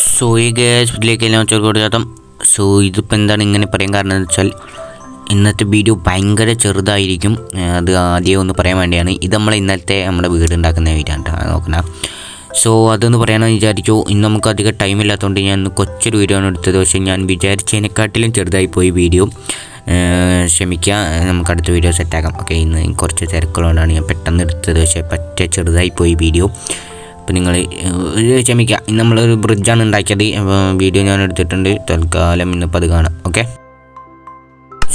So ഈ ഗ്യാസിലേക്ക് എല്ലാം ചോദിച്ചാൽ സോ ഇതിപ്പോൾ എന്താണ് ഇങ്ങനെ പറയാൻ കാരണം എന്ന് വെച്ചാൽ ഇന്നത്തെ വീഡിയോ ഭയങ്കര ചെറുതായിരിക്കും. അത് ആദ്യം ഒന്ന് പറയാൻ വേണ്ടിയാണ്. ഇത് നമ്മൾ ഇന്നത്തെ നമ്മുടെ വീട് ഉണ്ടാക്കുന്ന വീടാണ് നോക്കണ. സോ അതൊന്ന് പറയാമെന്ന് വിചാരിച്ചു. ഇന്ന് നമുക്ക് അധികം ടൈം ഇല്ലാത്തതുകൊണ്ട് ഞാൻ കൊച്ചൊരു വീഡിയോ ആണ് എടുത്തത്. പക്ഷേ ഞാൻ വിചാരിച്ചതിനെക്കാട്ടിലും ചെറുതായി പോയി വീഡിയോ. ക്ഷമിക്കുക നമുക്ക് അടുത്ത വീഡിയോ സെറ്റാക്കാം ഓക്കെ ഇന്ന് കുറച്ച് തിരക്കുള്ളതുകൊണ്ടാണ് ഞാൻ പെട്ടെന്ന് എടുത്തത്. പക്ഷേ പറ്റ ചെറുതായി പോയി വീഡിയോ. അപ്പോൾ നിങ്ങൾ ക്ഷമിക്കുക ഇന്ന് നമ്മളൊരു ബ്രിഡ്ജാണ് ഉണ്ടാക്കിയത്. വീഡിയോ ഞാൻ എടുത്തിട്ടുണ്ട്. തൽക്കാലം ഇന്നിപ്പോൾ അത് കാണാം. ഓക്കെ?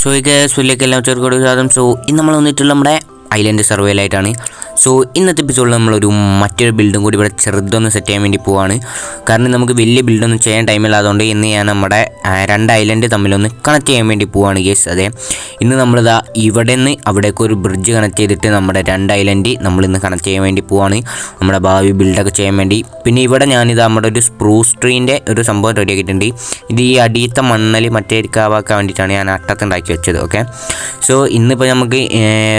സോ ഈ ഗ്യാസ് എല്ലാം ചെറുക്കോട് സാധനം. സോ ഇന്ന് നമ്മൾ വന്നിട്ടുള്ള നമ്മുടെ ഐലൻഡ് സർവേയിലായിട്ടാണ് സോ ഇന്നത്തെ എപ്പിസോഡിൽ നമ്മളൊരു മറ്റൊരു ബിൽഡും കൂടി ഇവിടെ ചെറുതൊന്ന് സെറ്റ് ചെയ്യാൻ വേണ്ടി പോവാണ്. കാരണം നമുക്ക് വലിയ ബിൽഡൊന്നും ചെയ്യാൻ ടൈമില്ലാത്തതുകൊണ്ട് ഇന്ന് ഞാൻ നമ്മുടെ രണ്ട് ഐലൻഡ് തമ്മിലൊന്ന് കണക്ട് ചെയ്യാൻ വേണ്ടി പോവാണ് ഗേസ് അതെ. ഇന്ന് നമ്മളിതാ ഇവിടെ നിന്ന് അവിടേക്ക് ഒരു ബ്രിഡ്ജ് കണക്ട് ചെയ്തിട്ട് നമ്മുടെ രണ്ട് ഐലൻഡ് നമ്മൾ ഇന്ന് കണക്ട് ചെയ്യാൻ വേണ്ടി പോവാണ്. നമ്മുടെ ഭാവി ബിൽഡൊക്കെ ചെയ്യാൻ വേണ്ടി. പിന്നെ ഇവിടെ ഞാനിത് നമ്മുടെ ഒരു സ്പ്രൂസ് ട്രീന്റെ ഒരു സംഭവം റെഡിയാക്കിയിട്ടുണ്ട് ഇത് ഈ അടിയത്തെ മണ്ണൽ മറ്റേ കാവാക്കാൻ വേണ്ടിയിട്ടാണ് ഞാൻ അട്ടത്തുണ്ടാക്കി വെച്ചത് ഓക്കെ സോ ഇന്നിപ്പോൾ നമുക്ക്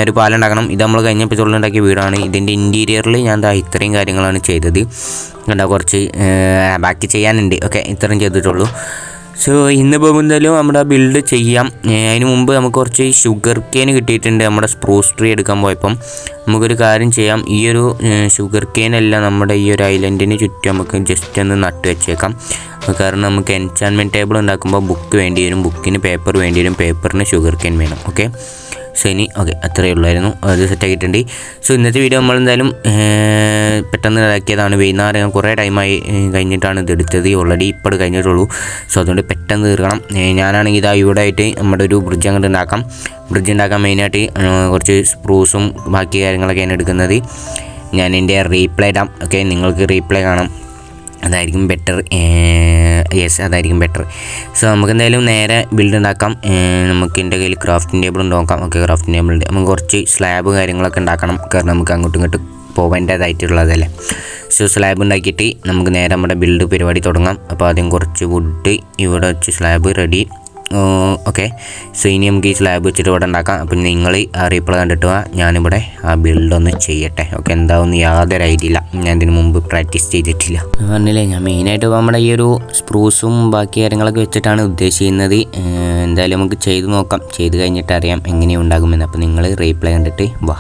ഒരു പാലം ഉണ്ടാക്കണം ഇത് നമ്മൾ കഴിഞ്ഞ എപ്പിസോഡിൽ ഉണ്ടാക്കിയ വീടാണ്. ഇതിന്റെ ഇന്റീരിയറിൽ ഞാൻ ഇത്രയും കാര്യങ്ങളാണ് ചെയ്തത്. കണ്ട കുറച്ച് ബാക്കി ചെയ്യാനുണ്ട്. ഓക്കെ ഇത്രയും ചെയ്തിട്ടുള്ളൂ. സോ ഇന്നിപ്പോൾ എന്തായാലും നമ്മുടെ ബിൽഡ് ചെയ്യാം. അതിന് മുമ്പ് നമുക്ക് കുറച്ച് ഷുഗർ കെയിൻ കിട്ടിയിട്ടുണ്ട് നമ്മുടെ സ്പ്രൂസ് ട്രീ എടുക്കാൻ പോയപ്പം. നമുക്കൊരു കാര്യം ചെയ്യാം. ഈ ഒരു ഷുഗർ കെയിൻ നമ്മുടെ ഈ ഒരു ഐലൻഡിന് ചുറ്റും നമുക്ക് ജസ്റ്റ് ഒന്ന് നട്ട് വെച്ചേക്കാം. കാരണം നമുക്ക് എൻചാൻമെന്റ് ടേബിൾ ഉണ്ടാക്കുമ്പോൾ ബുക്ക് വേണ്ടി വരും. ബുക്കിന് പേപ്പർ വേണ്ടി വരും. പേപ്പറിന് ഷുഗർ കെയിൻ വേണം. ഓക്കെ ഇനി ഓക്കെ അത്രയേ ഉള്ളായിരുന്നു. അത് സെറ്റ് ആക്കിയിട്ടുണ്ട്. സോ ഇന്നത്തെ വീഡിയോ ഏർ, പെട്ടെന്ന് ഇതാക്കിയതാണ്. വൈകുന്നേരം കുറേ ടൈമായി കഴിഞ്ഞിട്ടാണ് ഇത് എടുത്തത്. ഓൾറെഡി ഇപ്പോൾ കഴിഞ്ഞിട്ടുള്ളൂ. സോ അതുകൊണ്ട് പെട്ടെന്ന് തീർക്കണം. ഞാനാണെങ്കിൽ ഇതാ ഇവിടെ ആയിട്ട് നമ്മുടെ ഒരു ബ്രിഡ്ജ് അങ്ങോട്ട് ഉണ്ടാക്കാം. ബ്രിഡ്ജ് ഉണ്ടാക്കാൻ മെയിനായിട്ട് കുറച്ച് സ്പ്രൂസും ബാക്കി കാര്യങ്ങളൊക്കെയാണ് എടുക്കുന്നത്. ഞാൻ എന്റെ റീപ്ലേ ഇടാം. ഓക്കെ നിങ്ങൾക്ക് റീപ്ലേ കാണാം. അതായിരിക്കും ബെറ്റർ യെസ് അതായിരിക്കും ബെറ്റർ സോ നമുക്ക് എന്തായാലും നേരെ ബിൽഡ് ഉണ്ടാക്കാം. നമുക്ക് എന്റെ കയ്യിൽ ക്രാഫ്റ്റിംഗ് ടേബിൾ നോക്കാം. ഓക്കെ ക്രാഫ്റ്റിംഗ് ടേബിൾ ഉണ്ട്. നമുക്ക് കുറച്ച് സ്ലാബ് കാര്യങ്ങളൊക്കെ ഉണ്ടാക്കണം. കാരണം നമുക്ക് അങ്ങോട്ടും ഇങ്ങോട്ടും പോവേണ്ടതായിട്ടുള്ളതല്ലേ. സോ സ്ലാബ് ഉണ്ടാക്കിയിട്ട് നമുക്ക് നേരെ നമ്മുടെ ബിൽഡ് പരിപാടി തുടങ്ങാം. അപ്പോൾ ആദ്യം കുറച്ച് വുഡ് ഇവിടെ വെച്ച് സ്ലാബ് റെഡി ഓക്കെ. സോ ഇനി നമുക്ക് ഈ സ്ലാബ് വെച്ചിട്ട് ഇവിടെ ഉണ്ടാക്കാം. അപ്പം നിങ്ങൾ റീപ്ലൈ കണ്ടിട്ട് വാ. ഞാനിവിടെ ആ ബിൽഡ് ഒന്ന് ചെയ്യട്ടെ. ഓക്കെ എന്താവും യാതൊരു ഐഡിയ ഇല്ല. ഞാൻ ഇതിന് മുമ്പ് പ്രാക്ടീസ് ചെയ്തിട്ടില്ല. പറഞ്ഞില്ലേ ഞാൻ മെയിനായിട്ട് നമ്മുടെ ഈ ഒരു സ്പ്രൂസും ബാക്കി കാര്യങ്ങളൊക്കെ വെച്ചിട്ടാണ് ഉദ്ദേശിക്കുന്നത്. എന്തായാലും നമുക്ക് ചെയ്ത് നോക്കാം. ചെയ്ത് കഴിഞ്ഞിട്ട് അറിയാം എങ്ങനെയുണ്ടാകുമെന്ന്. അപ്പം അപ്പോൾ നിങ്ങൾ റീപ്ലൈ കണ്ടിട്ട് വാ.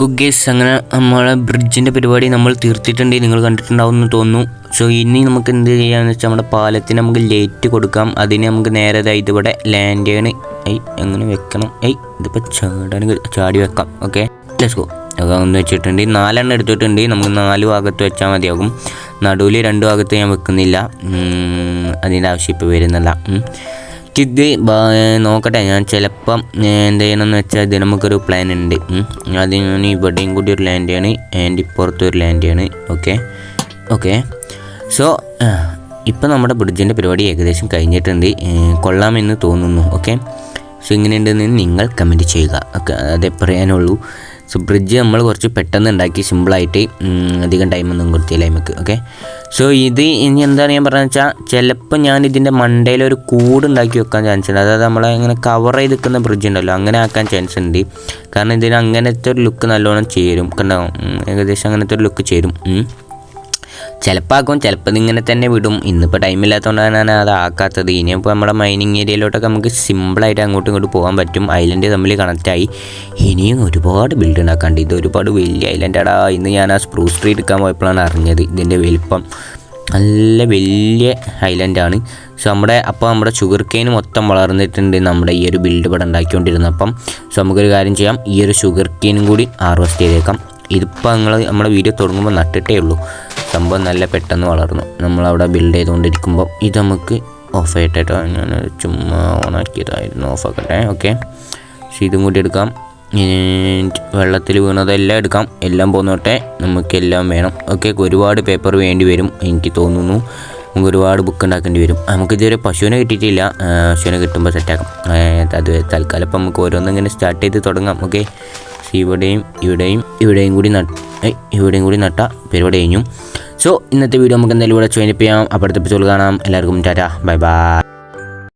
ഗേസ് അങ്ങനെ നമ്മളെ ബ്രിഡ്ജിന്റെ പരിപാടി നമ്മൾ തീർത്തിട്ടുണ്ട്. നിങ്ങൾ കണ്ടിട്ടുണ്ടാവും എന്ന് തോന്നുന്നു. സോ ഇനി നമുക്ക് എന്ത് ചെയ്യാന്ന് വെച്ചാൽ നമ്മുടെ പാലത്തിന് നമുക്ക് ലേറ്റ് കൊടുക്കാം. അതിന് നമുക്ക് നേരെ ഇതായത് ഇവിടെ ലാൻഡ് ചെയ്യണ. ഐ എങ്ങനെ വെക്കണം. ഐ ഇതിപ്പോൾ ചാടാൻ ചാടി വെക്കാം. ഓക്കെ ലെറ്റ്സ് ഗോ ഒന്ന് വെച്ചിട്ടുണ്ട്. നാലെണ്ണം എടുത്തിട്ടുണ്ട്. നമുക്ക് നാല് ഭാഗത്ത് വെച്ചാൽ മതിയാകും. നടുവിൽ രണ്ട് ഭാഗത്ത് ഞാൻ വെക്കുന്നില്ല. അതിന്റെ ആവശ്യം ഇപ്പോൾ വരുന്നില്ല. ഇത് നോക്കട്ടെ. ഞാൻ ചിലപ്പം എന്ത് ചെയ്യണമെന്ന് വെച്ചാൽ ഇത് നമുക്കൊരു പ്ലാൻ ഉണ്ട് അത് ഞാൻ ഇവിടെയും കൂടി ഒരു ലാൻഡാണ് ആൻഡ് ഇപ്പുറത്തും ഒരു ലാൻഡാണ് ഓക്കെ ഓക്കെ സോ ഇപ്പം നമ്മുടെ ബ്രിഡ്ജിന്റെ പരിപാടി ഏകദേശം കഴിഞ്ഞിട്ടുണ്ട്. കൊള്ളാമെന്ന് തോന്നുന്നു. ഓക്കെ സോ ഇങ്ങനെയുണ്ടെന്ന് നിങ്ങൾ കമന്റ് ചെയ്യുക. ഓക്കെ അതേ പറയാനുള്ളൂ. സോ ബ്രിഡ്ജ് നമ്മൾ കുറച്ച് പെട്ടെന്ന് ഉണ്ടാക്കി സിമ്പിളായിട്ട് അധികം ടൈമൊന്നും കൊടുത്തില്ല നമുക്ക് ഓക്കെ സോ ഇത് ഇനി എന്താണ് ഞാൻ പറഞ്ഞു വെച്ചാൽ ചിലപ്പോൾ ഞാൻ ഇതിന്റെ മണ്ടയിൽ ഒരു കൂട് ഉണ്ടാക്കി വെക്കാൻ ചാൻസ് ഉണ്ട്. അതായത് നമ്മളെ ഇങ്ങനെ കവർ ചെയ്ത് നിൽക്കുന്ന ബ്രിഡ്ജ് ഉണ്ടല്ലോ അങ്ങനെ ആക്കാൻ ചാൻസ് ഉണ്ട്. കാരണം ഇതിന് അങ്ങനത്തെ ഒരു ലുക്ക് നല്ലോണം ചേരും കണ്ടോ? ഏകദേശം അങ്ങനത്തെ ഒരു ലുക്ക് ചേരും. ചിലപ്പോൾ ആക്കും ചിലപ്പോൾ ഇങ്ങനെ തന്നെ വിടും. ഇന്നിപ്പോൾ ടൈമില്ലാത്തതുകൊണ്ടാണ് ഞാൻ അത് ആക്കാത്തത്. ഇനിയിപ്പോൾ നമ്മുടെ മൈനിങ് ഏരിയയിലോട്ടൊക്കെ നമുക്ക് സിമ്പിളായിട്ട് അങ്ങോട്ടും ഇങ്ങോട്ടും പോകാൻ പറ്റും. ഐലൻഡ് തമ്മിൽ കണക്റ്റായി ഇനിയും ഒരുപാട് ബിൽഡ് ഉണ്ടാക്കാണ്ട് ഇത് ഒരുപാട് വലിയ ഐലൻഡാടാ ഇന്ന് ഞാൻ ആ സ്പ്രൂസ് ട്രീ എടുക്കാൻ പോയപ്പോഴാണ് അറിഞ്ഞത് ഇതിന്റെ വലിപ്പം. നല്ല വലിയ ഐലൻഡാണ് സോ നമ്മുടെ അപ്പോൾ നമ്മുടെ ഷുഗർ കെയിൻ മൊത്തം വളർന്നിട്ടുണ്ട് നമ്മുടെ ഈ ഒരു ബിൽഡ് ഇവിടെ ഉണ്ടാക്കിക്കൊണ്ടിരുന്നപ്പം സോ നമുക്കൊരു കാര്യം ചെയ്യാം. ഈ ഒരു ഷുഗർ കെയിനും കൂടി ഹാർവെസ്റ്റ് ചെയ്തേക്കാം. ഇതിപ്പോൾ നിങ്ങൾ നമ്മുടെ വീഡിയോ തുടങ്ങുമ്പോൾ നട്ടിട്ടേ ഉള്ളൂ. സംഭവം നല്ല പെട്ടെന്ന് വളർന്നു. നമ്മളവിടെ ബിൽഡ് ചെയ്തുകൊണ്ടിരിക്കുമ്പോൾ ഇത് നമുക്ക് ഓഫ് ആയിട്ടോ ഞാൻ ചുമ്മാ ഓണാക്കിയതായിരുന്നു ഓഫ് ആക്കട്ടെ ഓക്കെ പക്ഷേ ഇതും കൂടി എടുക്കാം. വെള്ളത്തിൽ വീണതെല്ലാം എടുക്കാം. എല്ലാം പോന്നോട്ടെ നമുക്കെല്ലാം വേണം. ഓക്കെ ഒരുപാട് പേപ്പർ വേണ്ടി വരും എനിക്ക് തോന്നുന്നു. നമുക്ക് ഒരുപാട് ബുക്ക് ഉണ്ടാക്കേണ്ടി വരും. നമുക്ക് ഇതുവരെ പശുവിനെ കിട്ടിയിട്ടില്ല. പശുവിനെ കിട്ടുമ്പോൾ സെറ്റാക്കാം അത് തൽക്കാലം ഇപ്പം നമുക്ക് ഓരോന്നും ഇങ്ങനെ സ്റ്റാർട്ട് ചെയ്ത് തുടങ്ങാം. ഓക്കെ ഇവിടെയും ഇവിടെയും ഇവിടെയും കൂടി നട്ട് ഇവിടെയും കൂടി നട്ട പരിപാടി കഴിഞ്ഞു സോ ഇന്നത്തെ വീഡിയോ നമുക്ക് എന്തായാലും ഇവിടെ ചോദിപ്പിക്കാം ചെയ്യാം. അപ്പോഴത്തെ എപ്പിസോഡ് കാണാം. എല്ലാവർക്കും ടാറ്റ. Bye bye